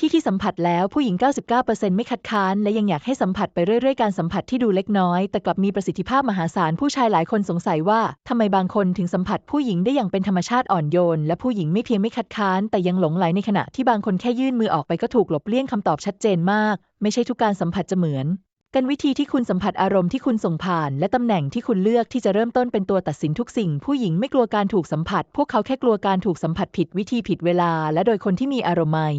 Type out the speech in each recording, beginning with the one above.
ที่ที่สัมผัสแล้วผู้หญิง 99%ไม่คัดค้าน และยังอยากให้สัมผัสไปเรื่อย ๆ การสัมผัสที่ดูเล็กน้อย แต่กลับมีประสิทธิภาพมหาศาลผู้ชายหลายคนสงสัยว่าทำไมบางคนถึงสัมผัสผู้หญิงได้อย่างเป็นธรรมชาติอ่อนโยน และผู้หญิงไม่เพียงไม่คัดค้าน แต่ยังหลงไหลในขณะที่บางคนแค่ยื่นมือออกไปก็ถูกหลบเลี่ยงคำตอบชัดเจนมาก ไม่ใช่ทุกการสัมผัสจะเหมือนกันวิธีที่คุณสัมผัสอารมณ์ที่คุณส่งผ่าน และตำแหน่งที่คุณเลือกที่จะเริ่มต้นเป็นตัวตัดสินทุกสิ่ง ผู้หญิงไม่กลัวการถูกสัมผัส พวกเขาแค่กลัวการถูกสัมผัสผิดวิธีผิดเวลา และโดยคนที่มีอารมณ์ไม่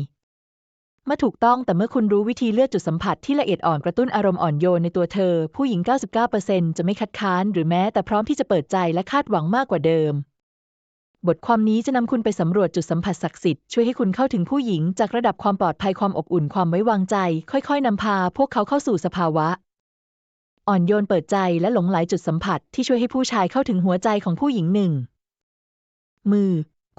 มื่อถูกต้องแต่เมื่อคุณรู้วิธีเลือกจุดสัมผัสที่ละเอียดอ่อนกระตุ้นอารมณ์อ่อนโยนในตัวเธอ ผู้หญิง 99%จะไม่คัดค้าน หรือแม้แต่พร้อมที่จะเปิดใจและคาดหวังมากกว่าเดิม บทความนี้จะนำคุณไปสำรวจจุดสัมผัสศักดิ์สิทธิ์ช่วยให้คุณเข้าถึงผู้หญิง จากระดับความปลอดภัยความอบอุ่นความไว้วางใจ ค่อย ๆนำพา พวกเขาเข้าสู่สภาวะ อ่อนโยนเปิดใจและหลงไหลจุดสัมผัสที่ช่วยให้ผู้ชายเข้าถึงหัวใจของผู้หญิงหนึ่งมือ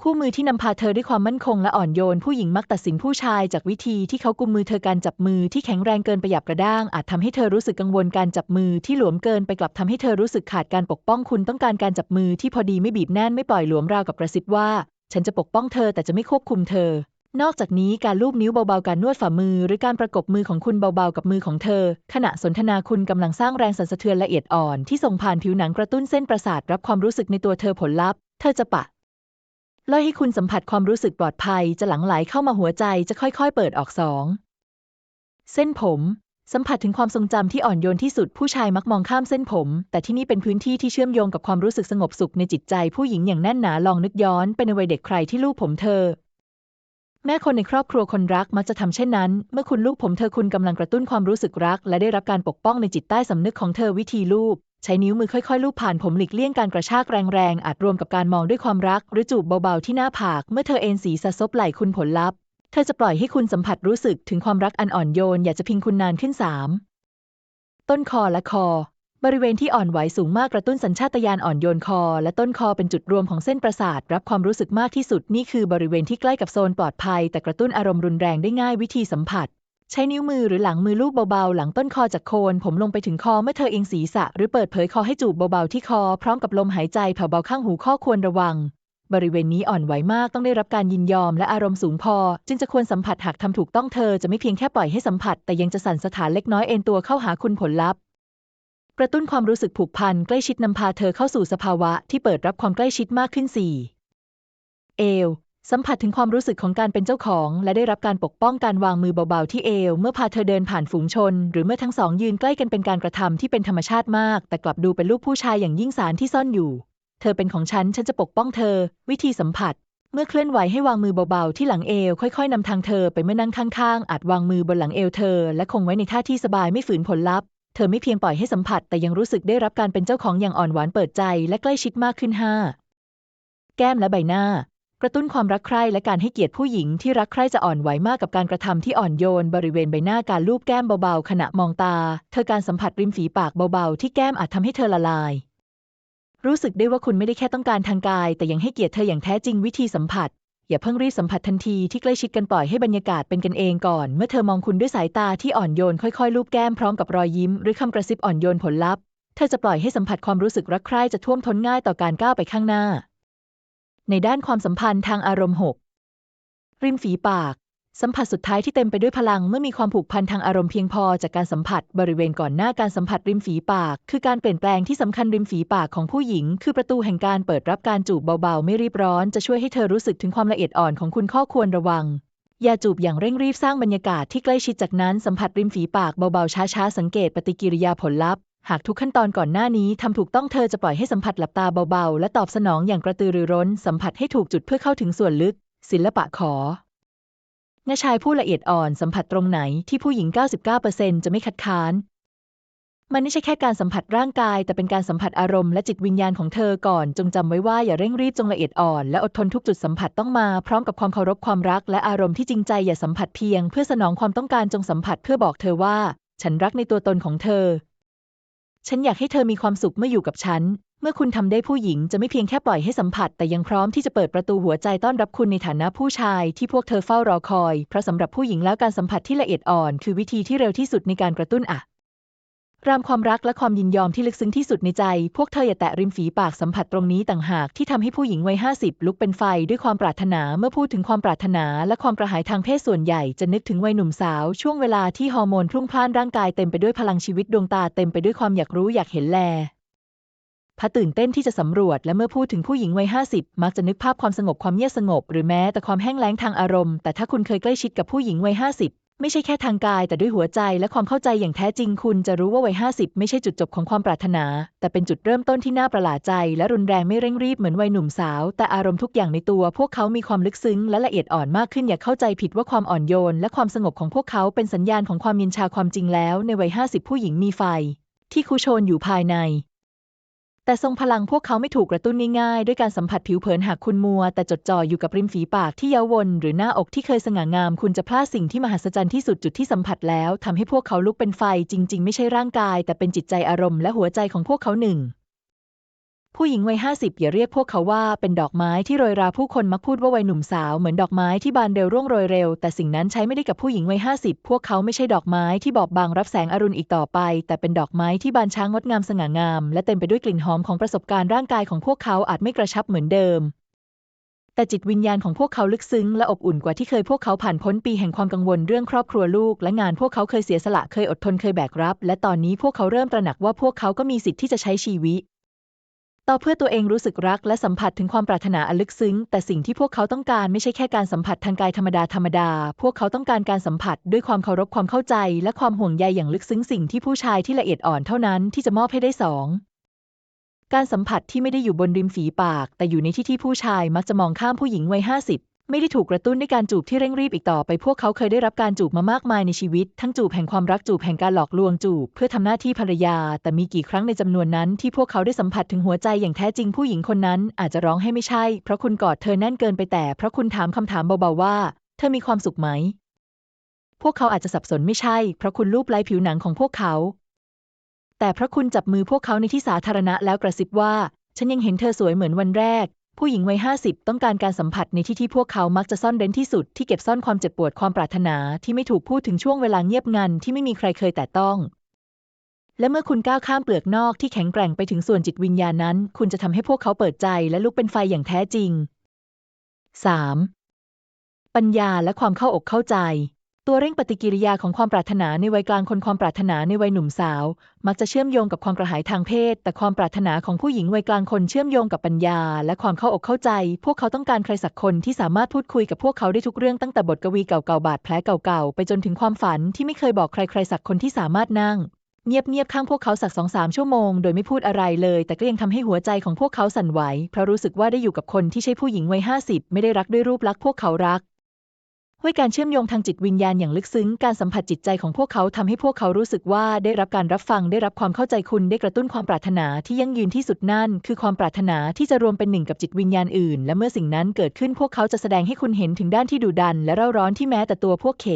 คู่มือที่นำพาเธอด้วยความมั่นคงและอ่อนโยน ผู้หญิงมักตัดสินผู้ชายจากวิธีที่เขากุมมือเธอการจับมือที่แข็งแรงเกินไปหยับกระด้าง อาจทำให้เธอรู้สึกกังวลการจับมือที่หลวมเกินไปกลับทำให้เธอรู้สึกขาดการปกป้องคุณต้องการการจับมือที่พอดีไม่บีบแน่นไม่ปล่อยหลวมราวกับกระซิบว่า ฉันจะปกป้องเธอแต่จะไม่ควบคุมเธอ นอกจากนี้การลูบนิ้วเบาๆการนวดฝ่ามือ หรือการประกบมือของคุณเบาๆกับมือของเธอ ขณะสนทนาคุณกำลังสร้างแรงสั่นสะเทือนละเอียดอ่อนที่ส่งผ่านผิวหนังกระตุ้นเส้นประสาทรับความรู้สึกในตัวเธอผลลัพธ์เธอจะปะ ล่อให้คุณสัมผัสความรู้สึกปลอดภัยจะหลั่งไหลเข้ามาหัวใจจะค่อยๆ เปิดออกสองเส้นผม สัมผัสถึงความทรงจำที่อ่อนโยนที่สุดผู้ชายมักมองข้ามเส้นผม แต่ที่นี่เป็นพื้นที่ที่เชื่อมโยงกับความรู้สึกสงบสุขในจิตใจผู้หญิงอย่างแน่นหนาลองนึกย้อนไปในวัยเด็กใครที่ลูบผมเธอ แม่คนในครอบครัวคนรักมักจะทำเช่นนั้น เมื่อคุณลูบผมเธอคุณกำลังกระตุ้นความรู้สึกรัก และได้รับการปกป้องในจิตใต้สำนึกของเธอวิธีลูบ ใช้นิ้วมือค่อยๆ ลูบผ่านผมหลีกเลี่ยงการกระชากแรงๆ อาจรวมกับการมองด้วยความรัก หรือจูบเบาๆ ที่หน้าผาก เมื่อเธอเอนศีรษะซบไหล่คุณผลลัพธ์ เธอจะปล่อยให้คุณสัมผัสรู้สึกถึงความรักอันอ่อนโยน อยากจะพิงคุณนานขึ้นสามต้นคอและคอ บริเวณที่อ่อนไหวสูงมากกระตุ้นสัญชาตญาณอ่อนโยนคอ และต้นคอเป็นจุดรวมของเส้นประสาท รับความรู้สึกมากที่สุดนี่คือบริเวณที่ใกล้กับโซนปลอดภัย แต่กระตุ้นอารมณ์รุนแรงได้ง่ายวิธีสัมผัส ใช้นิ้วมือหรือหลังมือลูบเบาๆ หลังต้นคอจากโคน ผมลงไปถึงคอเมื่อเธอเองศีรษะ หรือเปิดเผยคอให้จูบเบาๆที่คอ พร้อมกับลมหายใจแผ่วเบาข้างหูข้อควรระวัง บริเวณนี้อ่อนไหวมากต้องได้รับการยินยอมและอารมณ์สูงพอ จึงจะควรสัมผัสหากทำถูกต้องเธอจะไม่เพียงแค่ปล่อยให้สัมผัส แต่ยังจะสั่นสถานเล็กน้อยเอ็นตัวเข้าหาคุณผลลัพธ์กระตุ้นความรู้สึกผูกพันใกล้ชิดนำพาเธอเข้าสู่สภาวะที่เปิดรับความใกล้ชิดมากขึ้น 4. เอว สัมผัสถึงความรู้สึกของการเป็นเจ้าของ และได้รับการปกป้องการวางมือเบาๆที่เอว เมื่อพาเธอเดินผ่านฝูงชน หรือเมื่อทั้งสองยืนใกล้กันเป็นการกระทำที่เป็นธรรมชาติมาก แต่กลับดูเป็นลูกผู้ชายอย่างยิ่งสารที่ซ่อนอยู่ เธอเป็นของฉัน ฉันจะปกป้องเธอ วิธีสัมผัส เมื่อเคลื่อนไหวให้วางมือเบาๆที่หลังเอว ค่อยๆนำทางเธอไปเมื่อนั่งข้างๆอาจวางมือบนหลังเอวเธอ และคงไว้ในท่าที่สบายไม่ฝืนผลลัพธ์เธอไม่เพียงปล่อยให้สัมผัส แต่ยังรู้สึกได้รับการเป็นเจ้าของอย่างอ่อนหวานเปิดใจ และใกล้ชิดมากขึ้น 5. แก้มและใบหน้า กระตุ้นความรักใคร่และการให้เกียรติผู้หญิงที่รักใคร่จะอ่อนไหวมากกับการกระทำที่อ่อนโยน บริเวณใบหน้าการลูบแก้มเบาๆ ขณะมองตา เธอการสัมผัสริมฝีปากเบาๆ ที่แก้มอาจทำให้เธอละลาย รู้สึกได้ว่าคุณไม่ได้แค่ต้องการทางกาย แต่ยังให้เกียรติเธออย่างแท้จริงวิธีสัมผัส อย่าเพิ่งรีบสัมผัสทันทีที่ใกล้ชิดกันปล่อยให้บรรยากาศเป็นกันเองก่อน เมื่อเธอมองคุณด้วยสายตาที่อ่อนโยนค่อยๆลูบแก้มพร้อมกับรอยยิ้ม หรือคำกระซิบอ่อนโยนผลลัพธ์เธอจะปล่อยให้สัมผัสความรู้สึกรักใคร่จะท่วมท้นง่ายต่อการก้าวไปข้างหน้า ในด้านความสัมพันธ์ทางอารมณ์หกริมฝีปาก สัมผัสสุดท้ายที่เต็มไปด้วยพลังเมื่อมีความผูกพันทางอารมณ์เพียงพอจากการสัมผัสบริเวณก่อนหน้าการสัมผัสริมฝีปาก คือการเปลี่ยนแปลงที่สำคัญริมฝีปากของผู้หญิง คือประตูแห่งการเปิดรับการจูบเบาๆ ไม่รีบร้อน จะช่วยให้เธอรู้สึกถึงความละเอียดอ่อนของคุณข้อควรระวังอย่าจูบอย่างเร่งรีบสร้างบรรยากาศที่ใกล้ชิดจากนั้นสัมผัสริมฝีปากเบาๆช้าๆ สังเกตปฏิกิริยาผลลัพธ์ หากทุกขั้นตอนก่อนหน้านี้ทำถูกต้องเธอจะปล่อยให้สัมผัสหลับตาเบาๆ และตอบสนองอย่างกระตือรือร้น สัมผัสให้ถูกจุดเพื่อเข้าถึงส่วนลึก ศิลปะขอน้าชายผู้ละเอียดอ่อนสัมผัสตรงไหนที่ผู้หญิง 99%จะไม่คัดค้าน มันไม่ใช่แค่การสัมผัสร่างกาย แต่เป็นการสัมผัสอารมณ์และจิตวิญญาณของเธอก่อน จงจำไว้ว่าอย่าเร่งรีบจงละเอียดอ่อน และอดทนทุกจุดสัมผัสต้องมา พร้อมกับความเคารพความรัก และอารมณ์ที่จริงใจอย่าสัมผัสเพียง เพื่อสนองความต้องการจงสัมผัสเพื่อบอกเธอว่า ฉันรักในตัวตนของเธอ ฉันอยากให้เธอมีความสุขเมื่ออยู่กับฉัน เมื่อคุณทำได้ผู้หญิงจะไม่เพียงแค่ปล่อยให้สัมผัส แต่ยังพร้อมที่จะเปิดประตูหัวใจต้อนรับคุณในฐานะผู้ชายที่พวกเธอเฝ้ารอคอย เพราะสำหรับผู้หญิงแล้วการสัมผัสที่ละเอียดอ่อน คือวิธีที่เร็วที่สุดในการกระตุ้นอะ รามความรักและความยินยอมที่ลึกซึ้งที่สุดในใจ พวกเธออย่าแตะริมฝีปากสัมผัสตรงนี้ต่างหากที่ทำให้ผู้หญิงวัยห้าสิบลุกเป็นไฟด้วยความปรารถนา เมื่อพูดถึงความปรารถนาและความกระหายทางเพศส่วนใหญ่จะนึกถึงวัยหนุ่มสาว ช่วงเวลาที่ฮอร์โมนพรุ่งพล่านร่างกายเต็มไปด้วยพลังชีวิตดวงตาเต็มไปด้วยความอยากรู้อยากเห็นแลพระตื่นเต้นที่จะสำรวจและเมื่อพูดถึงผู้หญิงวัยห้าสิบมักจะนึกภาพความสงบความเงียบสงบ หรือแม้แต่ความแห้งแล้งทางอารมณ์ แต่ถ้าคุณเคยใกล้ชิดกับผู้หญิงวัยห้าสิบ ไม่ใช่แค่ทางกายแต่ด้วยหัวใจและความเข้าใจอย่างแท้จริงคุณจะรู้ว่าวัยห้าสิบไม่ใช่จุดจบของความปรารถนา แต่เป็นจุดเริ่มต้นที่น่าประหลาดใจ และรุนแรงไม่เร่งรีบเหมือนวัยหนุ่มสาว แต่อารมณ์ทุกอย่างในตัว พวกเขามีความลึกซึ้งและละเอียดอ่อนมากขึ้นอย่าเข้าใจผิดว่าความอ่อนโยน และความสงบของพวกเขาเป็นสัญญาณของความเย็นชาความจริงแล้ว ในวัยห้าสิบผู้หญิงมีไฟที่คุโชนอยู่ภายใน แต่ทรงพลังพวกเขาไม่ถูกกระตุ้นง่ายๆ ด้วยการสัมผัสผิวเผินหากคุณมัว แต่จดจ่ออยู่กับริมฝีปากที่เย้าวนหรือหน้าอกที่เคยสง่างาม คุณจะพลาดสิ่งที่มหัศจรรย์ที่สุดจุดที่สัมผัสแล้วทำให้พวกเขาลุกเป็นไฟจริง ๆ ไม่ใช่ร่างกาย แต่เป็นจิตใจอารมณ์และหัวใจของพวกเขาหนึ่ง ผู้หญิงวัยห้าสิบอย่าเรียกพวกเขาว่าเป็นดอกไม้ที่โรยราผู้คนมักพูดว่าวัยหนุ่มสาวเหมือนดอกไม้ที่บานเร็วร่วงโรยเร็ว แต่สิ่งนั้นใช้ไม่ได้กับผู้หญิงวัยห้าสิบพวกเขาไม่ใช่ดอกไม้ที่บอบบางรับแสงอรุณอีกต่อไป แต่เป็นดอกไม้ที่บานช้างงดงามสง่างาม และเต็มไปด้วยกลิ่นหอมของประสบการณ์ร่างกายของพวกเขาอาจไม่กระชับเหมือนเดิม แต่จิตวิญญาณของพวกเขาลึกซึ้งและอบอุ่นกว่าที่เคยพวกเขาผ่านพ้นปีแห่งความกังวลเรื่องครอบครัวลูก และงานพวกเขาเคยเสียสละเคยอดทนเคยแบกรับ และตอนนี้พวกเขาเริ่มตระหนักว่าพวกเขาก็มีสิทธิ์ที่จะใช้ชีวิต ต่อเพื่อตัวเองรู้สึกรักและสัมผัสถึงความปรารถนาอันลึกซึ้ง แต่สิ่งที่พวกเขาต้องการไม่ใช่แค่การสัมผัสทางกายธรรมดาธรรมดา พวกเขาต้องการการสัมผัสด้วยความเคารพความเข้าใจ และความห่วงใยอย่างลึกซึ้งสิ่งที่ผู้ชายที่ละเอียดอ่อนเท่านั้นที่จะมอบให้ได้สองการสัมผัสที่ไม่ได้อยู่บนริมฝีปาก แต่อยู่ในที่ที่ผู้ชายมักจะมองข้ามผู้หญิงวัยห้าสิบ ไม่ได้ถูกกระตุ้นด้วยการจูบที่เร่งรีบอีกต่อไป พวกเขาเคยได้รับการจูบมามากมายในชีวิต ทั้งจูบแห่งความรักจูบแห่งการหลอกลวงจูบ เพื่อทำหน้าที่ภรรยา แต่มีกี่ครั้งในจำนวนนั้นที่พวกเขาได้สัมผัสถึงหัวใจอย่างแท้จริงผู้หญิงคนนั้นอาจจะร้องให้ไม่ใช่ เพราะคุณกอดเธอแน่นเกินไปแต่เพราะคุณถามคำถามเบาๆว่า เธอมีความสุขไหม พวกเขาอาจจะสับสนไม่ใช่ เพราะคุณลูบไล้ผิวหนังของพวกเขา แต่เพราะคุณจับมือพวกเขาในที่สาธารณะแล้วกระซิบว่า ฉันยังเห็นเธอสวยเหมือนวันแรก ผู้หญิงวัยห้าสิบต้องการการสัมผัสในที่ที่พวกเขามักจะซ่อนเร้นที่สุดที่เก็บซ่อนความเจ็บปวดความปรารถนาที่ไม่ถูกพูดถึงช่วงเวลาเงียบงันที่ไม่มีใครเคยแตะต้อง และเมื่อคุณก้าวข้ามเปลือกนอกที่แข็งแกร่งไปถึงส่วนจิตวิญญาณนั้น คุณจะทำให้พวกเขาเปิดใจและลุกเป็นไฟอย่างแท้จริง 3. ปัญญาและความเข้าอกเข้าใจ ตัวเร่งปฏิกิริยาของความปรารถนาในวัยกลางคนความปรารถนาในวัยหนุ่มสาว มักจะเชื่อมโยงกับความกระหายทางเพศ แต่ความปรารถนาของผู้หญิงวัยกลางคนเชื่อมโยงกับปัญญา และความเข้าอกเข้าใจ พวกเขาต้องการใครสักคนที่สามารถพูดคุยกับพวกเขาได้ทุกเรื่องตั้งแต่บทกวีเก่าๆบาดแผลเก่าๆไปจนถึงความฝันที่ไม่เคยบอกใครใครสักคนที่สามารถนั่งเงียบๆข้างพวกเขาสักสองสามชั่วโมง โดยไม่พูดอะไรเลย แต่ก็ยังทำให้หัวใจของพวกเขาสั่นไหว เพราะรู้สึกว่าได้อยู่กับคนที่ใช่ผู้หญิงวัยห้าสิบไม่ได้รักด้วยรูปลักษณ์พวกเขารัก ด้วยการเชื่อมโยงทางจิตวิญญาณอย่างลึกซึ้ง การสัมผัสจิตใจของพวกเขาทำให้พวกเขารู้สึกว่าได้รับการรับฟังได้รับความเข้าใจคุณได้กระตุ้นความปรารถนาที่ยั่งยืนที่สุดนั่น คือความปรารถนาที่จะรวมเป็นหนึ่งกับจิตวิญญาณอื่น และเมื่อสิ่งนั้นเกิดขึ้นพวกเขาจะแสดงให้คุณเห็นถึงด้านที่ดุดัน และเร่าร้อนที่แม้แต่ตัวพวกเข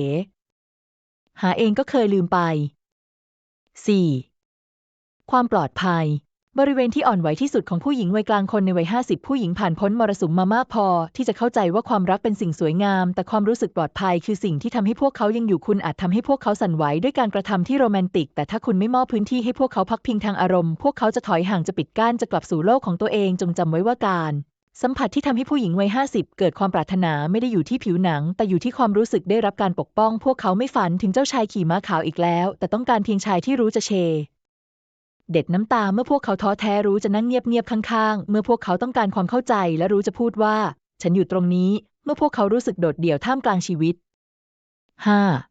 หาเองก็เคยลืมไป 4. ความปลอดภัย บริเวณที่อ่อนไหวที่สุดของผู้หญิงวัยกลางคนในวัย 50 ผู้หญิงผ่านพ้นมรสุมมามากพอ ที่จะเข้าใจว่าความรักเป็นสิ่งสวยงาม แต่ความรู้สึกปลอดภัยคือสิ่งที่ทำให้พวกเขายังอยู่คุณอาจทำให้พวกเขาสั่นไหวด้วยการกระทำที่โรแมนติก แต่ถ้าคุณไม่มอบพื้นที่ให้พวกเขาพักพิงทางอารมณ์ พวกเขาจะถอยห่างจะปิดกั้นจะกลับสู่โลกของตัวเองจงจำไว้ว่าการสัมผัสที่ทำให้ผู้หญิงวัย 50 เกิดความปรารถนาไม่ได้อยู่ที่ผิวหนัง แต่อยู่ที่ความรู้สึกได้รับการปกป้อง พวกเขาไม่ฝันถึงเจ้าชายขี่ม้าขาวอีกแล้ว แต่ต้องการเพียงชายที่รู้จะเช ด็ดน้ำตาเมื่อพวกเขาท้อแท้รู้จะนั่งเงียบๆข้างๆ เมื่อพวกเขาต้องการความเข้าใจและรู้จะพูดว่า ฉันอยู่ตรงนี้ เมื่อพวกเขารู้สึกโดดเดี่ยวท่ามกลางชีวิต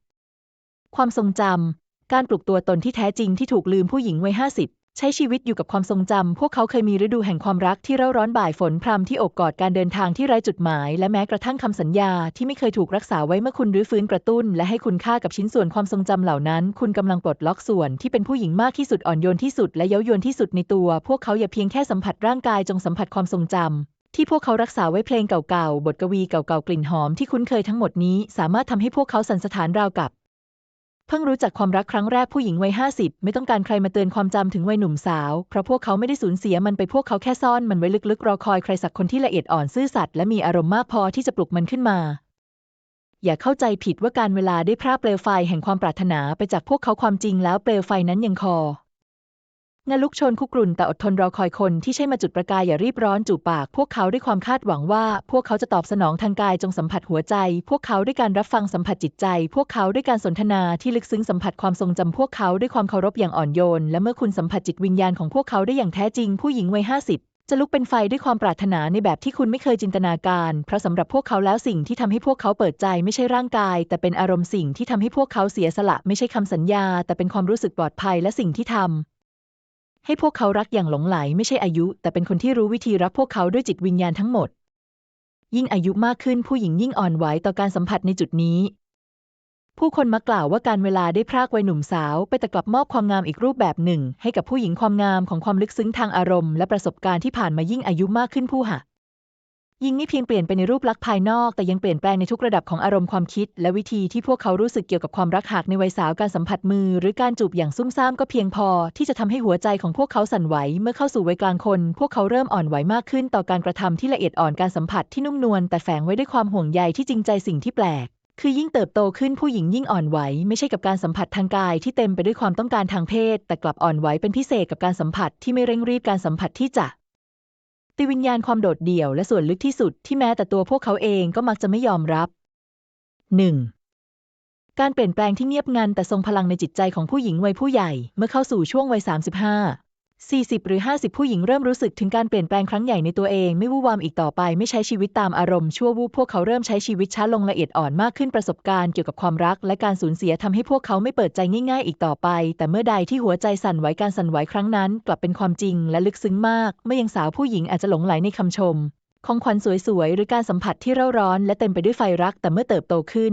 5. ความทรงจำการปลุกตัวตนที่แท้จริงที่ถูกลืมผู้หญิงวัยห้าสิบ ใช้ชีวิตอยู่กับความทรงจำ พวกเขาเคยมีฤดูแห่งความรักที่เร่าร้อนบ่ายฝนพรำที่โอบกอดการเดินทางที่ไร้จุดหมาย และแม้กระทั่งคำสัญญาที่ไม่เคยถูกรักษาไว้เมื่อคุณรื้อฟื้นกระตุ้น และให้คุณค่ากับชิ้นส่วนความทรงจำเหล่านั้น คุณกำลังปลดล็อกส่วนที่เป็นผู้หญิงมากที่สุดอ่อนโยนที่สุดและเย้ายวนที่สุดในตัว พวกเขาอย่าเพียงแค่สัมผัสร่างกายจงสัมผัสความทรงจำที่พวกเขารักษาไว้เพลงเก่าๆ บทกวีเก่าๆ กลิ่นหอมที่คุ้นเคยทั้งหมดนี้ สามารถทำให้พวกเขาสั่นสะท้านราวกับ พิ่งรู้จักความรักครั้งแรกผู้หญิงวัยห้าสิบไม่ต้องการใครมาเตือนความจำถึงวัยหนุ่มสาว เพราะพวกเขาไม่ได้สูญเสียมันไปพวกเขาแค่ซ่อนมันไว้ลึกๆ รอคอยใครสักคนที่ละเอียดอ่อนซื่อสัตย์และมีอารมณ์มากพอที่จะปลุกมันขึ้นมา อย่าเข้าใจผิดว่าการเวลาได้พรากเปลวไฟแห่งความปรารถนาไปจากพวกเขาความจริงแล้วเปลวไฟนั้นยังคอ งาลุกชนคุกรุ่นแต่อดทนรอคอยคนที่ใช่มาจุดประกายอย่ารีบร้อนจูบปาก พวกเขาด้วยความคาดหวังว่า พวกเขาจะตอบสนองทางกายจงสัมผัสหัวใจ พวกเขาด้วยการรับฟังสัมผัสจิตใจ พวกเขาด้วยการสนทนาที่ลึกซึ้งสัมผัสความทรงจำพวกเขาด้วยความเคารพอย่างอ่อนโยน และเมื่อคุณสัมผัสจิตวิญญาณของพวกเขาได้อย่างแท้จริงผู้หญิงวัยห้าสิบจะลุกเป็นไฟด้วยความปรารถนาในแบบที่คุณไม่เคยจินตนาการ เพราะสำหรับพวกเขาแล้วสิ่งที่ทำให้พวกเขาเปิดใจไม่ใช่ร่างกาย แต่เป็นอารมณ์สิ่งที่ทำให้พวกเขาเสียสละ ไม่ใช่คำสัญญา แต่เป็นความรู้สึกปลอดภัยและสิ่งที่ทำ ให้พวกเขารักอย่างหลงไหลไม่ใช่อายุ แต่เป็นคนที่รู้วิธีรักพวกเขาด้วยจิตวิญญาณทั้งหมด ยิ่งอายุมากขึ้นผู้หญิงยิ่งอ่อนไหวต่อการสัมผัสในจุดนี้ ผู้คนมักกล่าวว่าการเวลาได้พรากวัยหนุ่มสาว ไปแต่กลับมอบความงามอีกรูปแบบหนึ่ง ให้กับผู้หญิงความงามของความลึกซึ้งทางอารมณ์และประสบการณ์ที่ผ่านมายิ่งอายุมากขึ้นผู้หะ ยิ่งไม่เพียงเปลี่ยนไปในรูปลักษณ์ภายนอก แต่ยังเปลี่ยนแปลงในทุกระดับของอารมณ์ความคิด และวิธีที่พวกเขารู้สึกเกี่ยวกับความรักหากในวัยสาวการสัมผัสมือ หรือการจูบอย่างซุ่มซ่ามก็เพียงพอ ที่จะทำให้หัวใจของพวกเขาสั่นไหว เมื่อเข้าสู่วัยกลางคน พวกเขาเริ่มอ่อนไหวมากขึ้น ต่อการกระทำที่ละเอียดอ่อนการสัมผัสที่นุ่มนวลแต่แฝงไว้ด้วยความห่วงใยที่จริงใจสิ่งที่แปลกคือยิ่งเติบโตขึ้นผู้หญิงยิ่งอ่อนไหว ไม่ใช่กับการสัมผัสทางกายที่เต็มไปด้วยความต้องการทางเพศ แต่กลับอ่อนไหวเป็นพิเศษกับการสัมผัสที่ไม่เร่งรีบการสัมผัสที่จะ ติวิญญาณความโดดเดี่ยวและส่วนลึกที่สุดที่แม้แต่ตัวพวกเขาเองก็มักจะไม่ยอมรับ 1. การเปลี่ยนแปลงที่เงียบงันแต่ทรงพลังในจิตใจของผู้หญิงวัยผู้ใหญ่เมื่อเข้าสู่ช่วงวัย 35 40 หรือ 50 ผู้หญิงเริ่มรู้สึกถึงการเปลี่ยนแปลงครั้งใหญ่ในตัวเองไม่วู่วามอีกต่อไปไม่ใช้ชีวิตตามอารมณ์ชั่ววูบพวกเขาเริ่มใช้ชีวิตช้าลงละเอียดอ่อนมากขึ้นประสบการณ์เกี่ยวกับความรัก และการสูญเสียทำให้พวกเขาไม่เปิดใจง่ายๆ อีกต่อไป แต่เมื่อใดที่หัวใจสั่นไหวการสั่นไหวครั้งนั้น กลับเป็นความจริงและลึกซึ้งมาก เมื่อยังสาวผู้หญิงอาจจะหลงไหลในคำชมของขวัญสวยๆ หรือการสัมผัสที่เร่าร้อน และเต็มไปด้วยไฟรัก แต่เมื่อเติบโตขึ้น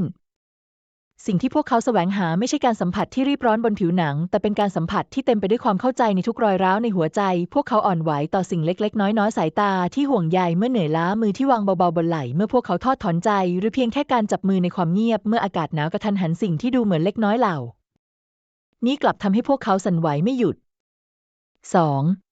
สิ่งที่พวกเขาแสวงหาไม่ใช่การสัมผัสที่รีบร้อนบนผิวหนัง แต่เป็นการสัมผัสที่เต็มไปด้วยความเข้าใจในทุกรอยร้าวในหัวใจ พวกเขาอ่อนไหวต่อสิ่งเล็ก ๆ น้อยๆ สายตาที่ห่วงใยเมื่อเหนื่อยล้ามือที่วางเบาๆบนไหล่เมื่อพวกเขาทอดถอนใจ หรือเพียงแค่การจับมือในความเงียบ เมื่ออากาศหนาวกระทันหันสิ่งที่ดูเหมือนเล็กน้อยเหล่า นี้กลับทำให้พวกเขาสั่นไหวไม่หยุด 2.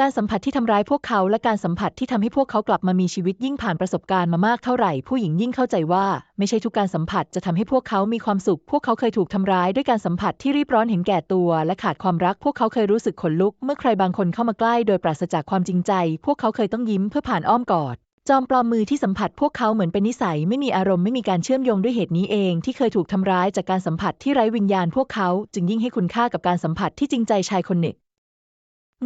การสัมผัสที่ทำร้ายพวกเขาและการสัมผัสที่ทำให้พวกเขากลับมามีชีวิตยิ่งผ่านประสบการณ์มามากเท่าไหร่ ผู้หญิงยิ่งเข้าใจว่า ไม่ใช่ทุกการสัมผัสจะทำให้พวกเขามีความสุข พวกเขาเคยถูกทำร้ายด้วยการสัมผัสที่รีบร้อนเห็นแก่ตัว และขาดความรัก พวกเขาเคยรู้สึกขนลุก เมื่อใครบางคนเข้ามาใกล้โดยปราศจากความจริงใจ พวกเขาเคยต้องยิ้มเพื่อผ่านอ้อมกอดจอมปลอมมือที่สัมผัสพวกเขาเหมือนเป็นนิสัยไม่มีอารมณ์ไม่มีการเชื่อมโยงด้วยเหตุนี้เองที่เคยถูกทำร้ายจากการสัมผัสที่ไร้วิญญาณพวกเขาจึงยิ่งให้คุณค่ากับการสัมผัสที่จริงใจชายคนหนึ่ง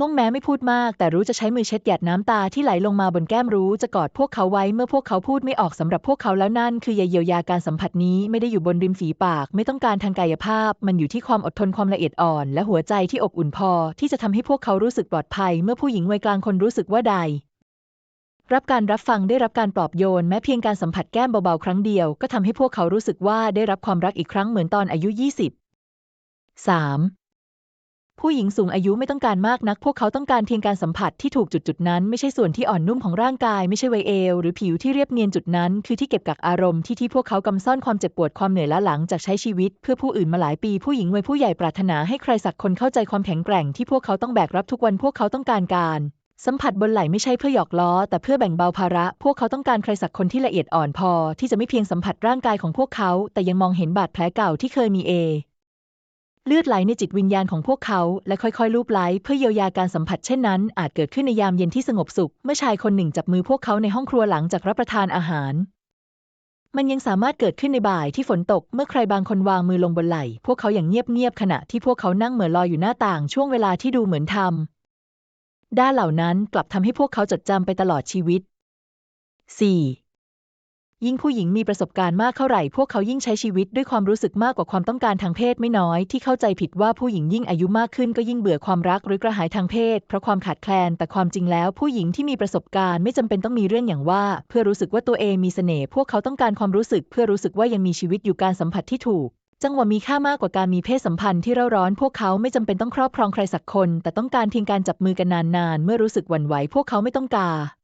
งงแม้ไม่พูดมาก แต่รู้จะใช้มือเช็ดหยาดน้ำตาที่ไหลลงมาบนแก้มรู้จะกอดพวกเขาไว้เมื่อพวกเขาพูดไม่ออกสำหรับพวกเขาแล้วนั่นคือยาเยียวยาการสัมผัสนี้ไม่ได้อยู่บนริมฝีปาก ไม่ต้องการทางกายภาพ มันอยู่ที่ความอดทนความละเอียดอ่อน และหัวใจที่อบอุ่นพอ ที่จะทำให้พวกเขารู้สึกปลอดภัย เมื่อผู้หญิงวัยกลางคนรู้สึกว่าใดรับการรับฟังได้รับการปลอบโยน แม้เพียงการสัมผัสแก้มเบาๆครั้งเดียว ก็ทำให้พวกเขารู้สึกว่าได้รับความรักอีกครั้งเหมือนตอนอายุ 20 3. ผู้หญิงสูงอายุไม่ต้องการมากนัก พวกเขาต้องการเพียงการสัมผัสที่ถูกจุดจุดนั้น ไม่ใช่ส่วนที่อ่อนนุ่มของร่างกาย ไม่ใช่ไวเอล หรือผิวที่เรียบเนียนจุดนั้น คือที่เก็บกักอารมณ์ที่ที่พวกเขากำซ่อนความเจ็บปวดความเหนื่อยล้าหลังจากใช้ชีวิต เพื่อผู้อื่นมาหลายปี ผู้หญิงวัยผู้ใหญ่ปรารถนาให้ใครสักคนเข้าใจความแข็งแกร่งที่พวกเขาต้องแบกรับทุกวันพวกเขาต้องการการสัมผัสบนไหล่ไม่ใช่เพื่อหยอกล้อ แต่เพื่อแบ่งเบาภาระ พวกเขาต้องการใครสักคนที่ละเอียดอ่อนพอ ที่จะไม่เพียงสัมผัสร่างกายของพวกเขา แต่ยังมองเห็นบาดแผลเก่าที่เคยมีเอ เลือดไหลในจิตวิญญาณของพวกเขาและค่อยๆ ลูบไล้เพื่อเยียวยาการสัมผัสเช่นนั้น อาจเกิดขึ้นในยามเย็นที่สงบสุข เมื่อชายคนหนึ่งจับมือพวกเขาในห้องครัวหลังจากรับประทานอาหาร มันยังสามารถเกิดขึ้นในบ่ายที่ฝนตก เมื่อใครบางคนวางมือลงบนไหล่ พวกเขาอย่างเงียบๆขณะที่พวกเขานั่งเหมือลอยอยู่หน้าต่างช่วงเวลาที่ดูเหมือนทำด้านเหล่านั้นกลับทำให้พวกเขาจดจำไปตลอดชีวิต 4. ยิ่งผู้หญิงมีประสบการณ์มากเท่าไหร่ พวกเขายิ่งใช้ชีวิตด้วยความรู้สึกมากกว่าความต้องการทางเพศไม่น้อย ที่เข้าใจผิดว่าผู้หญิงยิ่งอายุมากขึ้นก็ยิ่งเบื่อความรักหรือกระหายทางเพศ เพราะความขาดแคลน แต่ความจริงแล้ว ผู้หญิงที่มีประสบการณ์ไม่จำเป็นต้องมีเรื่องอย่างว่า เพื่อรู้สึกว่าตัวเองมีเสน่ห์พวกเขาต้องการความรู้สึก เพื่อรู้สึกว่ายังมีชีวิตอยู่การสัมผัสที่ถูกจังหวะมีค่ามากกว่าการมีเพศสัมพันธ์ที่เร่าร้อน พวกเขาไม่จำเป็นต้องครอบครองใครสักคน แต่ต้องการเพียงการจับมือกันนานๆ เมื่อรู้สึกหวั่นไหวพวกเขาไม่ต้องการ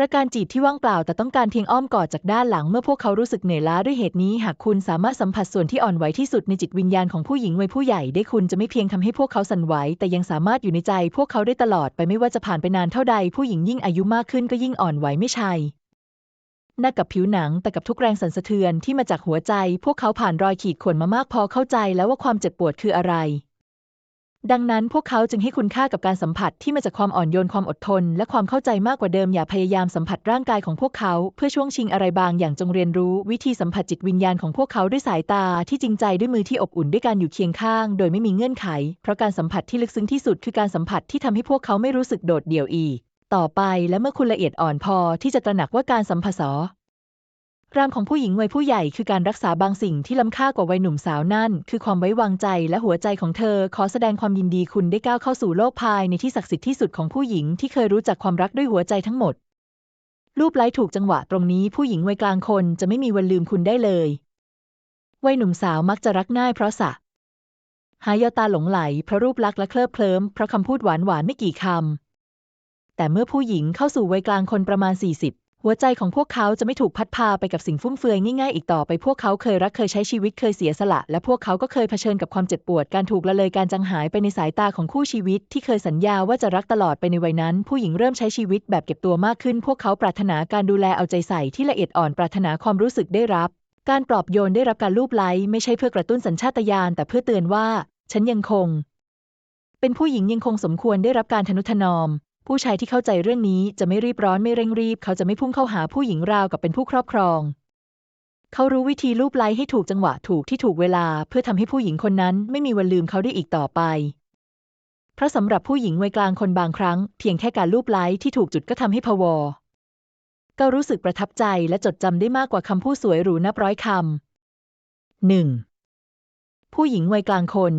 ประการจีบที่ว่างเปล่าแต่ต้องการเพียงอ้อมกอดจากด้านหลังเมื่อพวกเขารู้สึกเหนื่อยล้าด้วยเหตุนี้ หากคุณสามารถสัมผัสส่วนที่อ่อนไหวที่สุดในจิตวิญญาณของผู้หญิงวัยผู้ใหญ่ได้คุณจะไม่เพียงทำให้พวกเขาสั่นไหวแต่ยังสามารถอยู่ในใจ พวกเขาได้ตลอดไปไม่ว่าจะผ่านไปนานเท่าใด ผู้หญิงยิ่งอายุมากขึ้นก็ยิ่งอ่อนไหวไม่ใช่หน้ากับผิวหนังแต่กับทุกแรงสั่นสะเทือนที่มาจากหัวใจ พวกเขาผ่านรอยขีดข่วนมามากพอเข้าใจแล้วว่าความเจ็บปวดคืออะไร ดังนั้นพวกเขาจึงให้คุณค่ากับการสัมผัสที่มาจากความอ่อนโยนความอดทน และความเข้าใจมากกว่าเดิมอย่าพยายามสัมผัสร่างกายของพวกเขา เพื่อช่วงชิงอะไรบางอย่างจงเรียนรู้ วิธีสัมผัสจิตวิญญาณของพวกเขาด้วยสายตาที่จริงใจด้วยมือที่อบอุ่นด้วยการอยู่เคียงข้าง โดยไม่มีเงื่อนไข เพราะการสัมผัสที่ลึกซึ้งที่สุดคือการสัมผัสที่ทำให้พวกเขาไม่รู้สึกโดดเดี่ยวอีก ต่อไปและเมื่อคุณละเอียดอ่อนพอที่จะตระหนักว่าการสัมผัส รามของผู้หญิงวัยผู้ใหญ่คือการรักษาบางสิ่งที่ล้ำค่ากว่าวัยหนุ่มสาวนั่น คือความไว้วางใจและหัวใจของเธอ ขอแสดงความยินดีคุณได้ก้าวเข้าสู่โลกภายในที่ศักดิ์สิทธิ์ที่สุดของผู้หญิงที่เคยรู้จักความรักด้วยหัวใจทั้งหมด รูปไล้ถูกจังหวะตรงนี้ผู้หญิงวัยกลางคนจะไม่มีวันลืมคุณได้เลย วัยหนุ่มสาวมักจะรักง่ายเพราะสะหายาตาหลงไหลเพราะรูปลักษณ์และเคลิบเคลิ้มเพราะคำพูดหวานหวานไม่กี่คำแต่เมื่อผู้หญิงเข้าสู่วัยกลางคนประมาณ 40 หัวใจของพวกเขาจะไม่ถูกพัดพาไปกับสิ่งฟุ่มเฟือยง่ายๆอีกต่อไปพวกเขาเคยรักเคยใช้ชีวิตเคยเสียสละ และพวกเขาก็เคยเผชิญกับความเจ็บปวดการถูกละเลยการจางหายไปในสายตาของคู่ชีวิต ที่เคยสัญญาว่าจะรักตลอดไปในวัยนั้น ผู้หญิงเริ่มใช้ชีวิตแบบเก็บตัวมากขึ้น พวกเขาปรารถนาการดูแลเอาใจใส่ที่ละเอียดอ่อนปรารถนาความรู้สึกได้รับ การปลอบโยนได้รับการลูบไล้ไม่ใช่เพื่อกระตุ้นสัญชาตญาณแต่เพื่อเตือนว่า ฉันยังคง เป็นผู้หญิงยังคงสมควรได้รับการทนุถนอม ผู้ชายที่เข้าใจเรื่องนี้จะไม่รีบร้อนไม่เร่งรีบ เขาจะไม่พุ่งเข้าหาผู้หญิงราวกับเป็นผู้ครอบครอง เขารู้วิธีลูบไล้ให้ถูกจังหวะถูกที่ถูกเวลา เพื่อทำให้ผู้หญิงคนนั้นไม่มีวันลืมเขาได้อีกต่อไป เพราะสำหรับผู้หญิงวัยกลางคนบางครั้งเพียงแค่การลูบไล้ที่ถูกจุดก็ทำให้พวอก็รู้สึกประทับใจและจดจำได้มากกว่าคำพูดสวยหรูนับร้อยคำหนึ่งผู้หญิงวัยกลางคน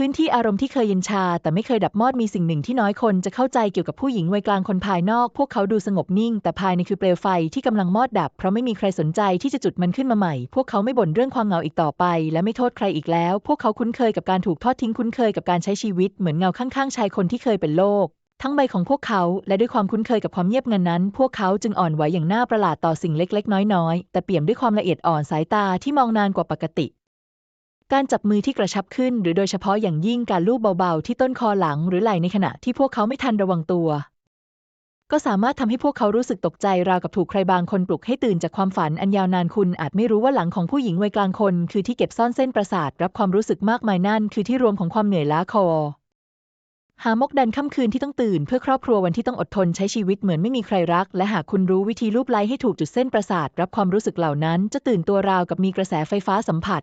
พื้นที่อารมณ์ที่เคยเย็นชา แต่ไม่เคยดับมอดมีสิ่งหนึ่งที่น้อยคนจะเข้าใจเกี่ยวกับผู้หญิงวัยกลางคนภายนอก พวกเขาดูสงบนิ่ง แต่ภายในคือเปลวไฟที่กำลังมอดดับ เพราะไม่มีใครสนใจที่จะจุดมันขึ้นมาใหม่ พวกเขาไม่บ่นเรื่องความเหงาอีกต่อไป และไม่โทษใครอีกแล้ว พวกเขาคุ้นเคยกับการถูกทอดทิ้งคุ้นเคยกับการใช้ชีวิตเหมือนเงาข้างๆชายคนที่เคยเป็นโลกทั้งใบของพวกเขาและด้วยความคุ้นเคยกับความเงียบงันนั้น พวกเขาจึงอ่อนไหวอย่างน่าประหลาดต่อสิ่งเล็กๆ น้อยๆ แต่เปี่ยมด้วยความละเอียดอ่อนสายตาที่มองนานกว่าปกติ การจับมือที่กระชับขึ้น หรือโดยเฉพาะอย่างยิ่งการลูบเบาๆ ที่ต้นคอหลังหรือไหล่ในขณะที่พวกเขาไม่ทันระวังตัว ก็สามารถทำให้พวกเขารู้สึกตกใจราวกับถูกใครบางคนปลุกให้ตื่นจากความฝันอันยาวนานคุณอาจไม่รู้ว่าหลังของผู้หญิงวัยกลางคน คือที่เก็บซ่อนเส้นประสาทรับความรู้สึกมากมายนั่นคือที่รวมของความเหนื่อยล้าคอหามกดันค่ำคืนที่ต้องตื่นเพื่อครอบครัววันที่ต้องอดทนใช้ชีวิตเหมือนไม่มีใครรัก และหากคุณรู้วิธีลูบไล้ให้ถูกจุดเส้นประสาท รับความรู้สึกเหล่านั้น จะตื่นตัวราวกับมีกระแสไฟฟ้าสัมผัส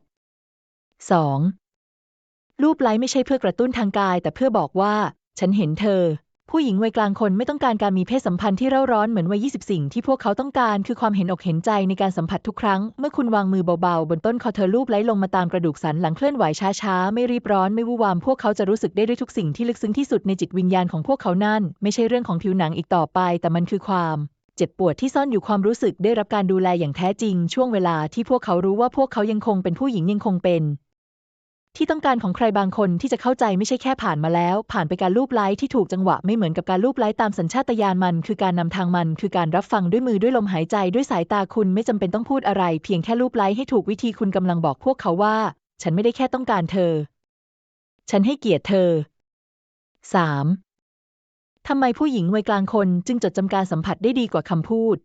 2. รูปไล้ไม่ใช่เพื่อกระตุ้นทางกาย แต่เพื่อบอกว่า ฉันเห็นเธอ ผู้หญิงวัยกลางคนไม่ต้องการการมีเพศสัมพันธ์ที่เร่าร้อนเหมือนวัย20 สิ่งที่พวกเขาต้องการคือความเห็นอกเห็นใจในการสัมผัสทุกครั้ง เมื่อคุณวางมือเบาๆ บนต้นคอเธอรูปไล้ลงมาตามกระดูกสันหลังเคลื่อนไหวช้าๆ ไม่รีบร้อนไม่วู่วาม พวกเขาจะรู้สึกได้ด้วยทุกสิ่งที่ลึกซึ้งที่สุดในจิตวิญญาณของพวกเขานั่น ไม่ใช่เรื่องของผิวหนังอีกต่อไป แต่มันคือความเจ็บปวดที่ซ่อนอยู่ความรู้สึกได้รับการดูแลอย่างแท้จริง ช่วงเวลาที่พวกเขารู้ว่าพวกเขายังคงเป็นผู้หญิงยังคงเป็น ที่ต้องการของใครบางคนที่จะเข้าใจไม่ใช่แค่ผ่านมาแล้ว ผ่านไปการลูบไล้ที่ถูกจังหวะไม่เหมือนกับการลูบไล้ตามสัญชาตญาณมัน คือการนำทางมัน คือการรับฟังด้วยมือด้วยลมหายใจด้วยสายตาคุณไม่จำเป็นต้องพูดอะไร เพียงแค่ลูบไล้ให้ถูกวิธีคุณกำลังบอกพวกเขาว่า ฉันไม่ได้แค่ต้องการเธอ ฉันให้เกียรติเธอ 3. ทำไมผู้หญิงวัยกลางคนจึงจดจำการสัมผัสได้ดีกว่าคำพูด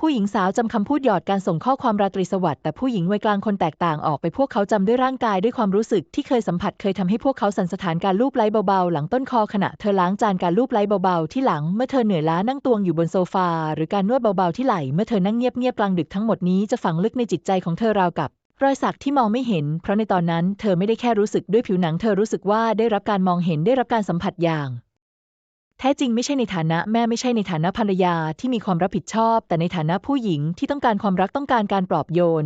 ผู้หญิงสาวจำคำพูดหยอดการส่งข้อความราตรีสวัสดิ์แต่ผู้หญิงวัยกลางคนแตกต่างออกไปพวกเขาจำด้วยร่างกายด้วยความรู้สึกที่เคยสัมผัสเคยทำให้พวกเขาสันสะท้านการลูบไล้เบาๆ หลังต้นคอขณะเธอล้างจานการลูบไล้เบาๆ ที่หลังเมื่อเธอเหนื่อยล้านั่งตวงอยู่บนโซฟา หรือการนวดเบาๆที่ไหล่เมื่อเธอนั่งเงียบๆกลางดึกทั้งหมดนี้จะฝังลึกในจิตใจของเธอราวกับรอยสักที่มองไม่เห็น เพราะในตอนนั้นเธอไม่ได้แค่รู้สึกด้วยผิวหนัง เธอรู้สึกว่าได้รับการมองเห็นได้รับการสัมผัสอย่าง ท้จริงไม่ใช่ในฐานะแม่ไม่ใช่ในฐานะภรรยาที่มีความรับผิดชอบ แต่ในฐานะผู้หญิงที่ต้องการความรักต้องการการปลอบโยน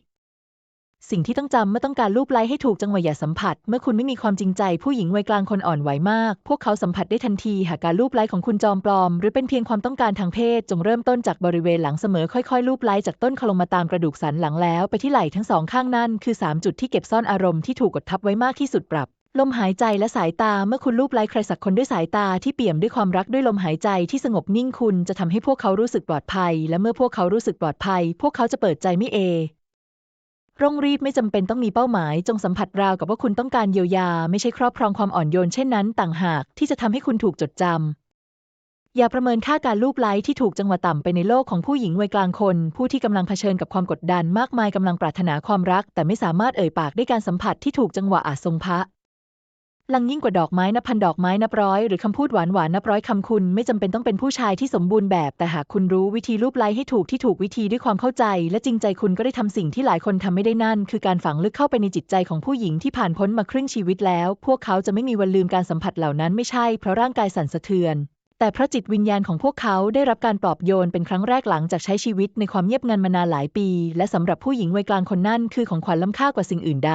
4. สิ่งที่ต้องจำเมื่อต้องการลูบไล้ให้ถูกจังหวะอย่าสัมผัส เมื่อคุณไม่มีความจริงใจ ผู้หญิงวัยกลางคนอ่อนไหวมาก พวกเขาสัมผัสได้ทันที หากการลูบไล้ของคุณจอมปลอม หรือเป็นเพียงความต้องการทางเพศ จงเริ่มต้นจากบริเวณหลังเสมอค่อยๆลูบไล้จากต้นคลงมาตามกระดูกสันหลังแล้ว ไปที่ไหล่ทั้งสองข้างนั่นคือ 3 จุดที่เก็บซ่อนอารมณ์ที่ถูกกดทับไว้มากที่สุดปรับ ลมหายใจและสายตาเมื่อคุณลูบไล้ใครสักคนด้วยสายตาที่เปี่ยมด้วยความรักด้วยลมหายใจที่สงบนิ่งคุณจะทำให้พวกเขารู้สึกปลอดภัย และเมื่อพวกเขารู้สึกปลอดภัย พวกเขาจะเปิดใจไม่เอร่งรีบไม่จำเป็นต้องมีเป้าหมาย จงสัมผัสราวกับว่าคุณต้องการเยียวยา ไม่ใช่ครอบครองความอ่อนโยนเช่นนั้น ต่างหากที่จะทำให้คุณถูกจดจอย่าประเมินค่าการลูบไล้ที่ถูกจังหวะต่ำไปในโลกของผู้หญิงวัยกลางคน ผู้ที่กำลังเผชิญกับความกดดันมากมายกำลังปรารถนาความรัก แต่ไม่สามารถเอ่ยปากด้วยการสัมผัสที่ถูกจังหวะอาจทรงพระ ลังยิ่งกว่าดอกไม้นับพันดอกไม้นับร้อย หรือคำพูดหวานหวานนับร้อยคำคุณไม่จำเป็นต้องเป็นผู้ชายที่สมบูรณ์แบบ แต่หากคุณรู้วิธีลูบไล้ให้ถูกที่ถูกวิธีด้วยความเข้าใจ และจริงใจคุณก็ได้ทำสิ่งที่หลายคนทำไม่ได้นั่น คือการฝังลึกเข้าไปในจิตใจของผู้หญิงที่ผ่านพ้นมาครึ่งชีวิตแล้ว พวกเขาจะไม่มีวันลืมการสัมผัสเหล่านั้นไม่ใช่เพราะร่างกายสั่นสะเทือนแต่เพราะจิตวิญญาณของพวกเขาได้รับการปลอบโยนเป็นครั้งแรกหลังจากใช้ชีวิตในความเงียบงันมานานหลายปี และสำหรับผู้หญิงวัยกลางคนนั่นคือของขวัญล้ำค่ากว่าสิ่งอื่นใด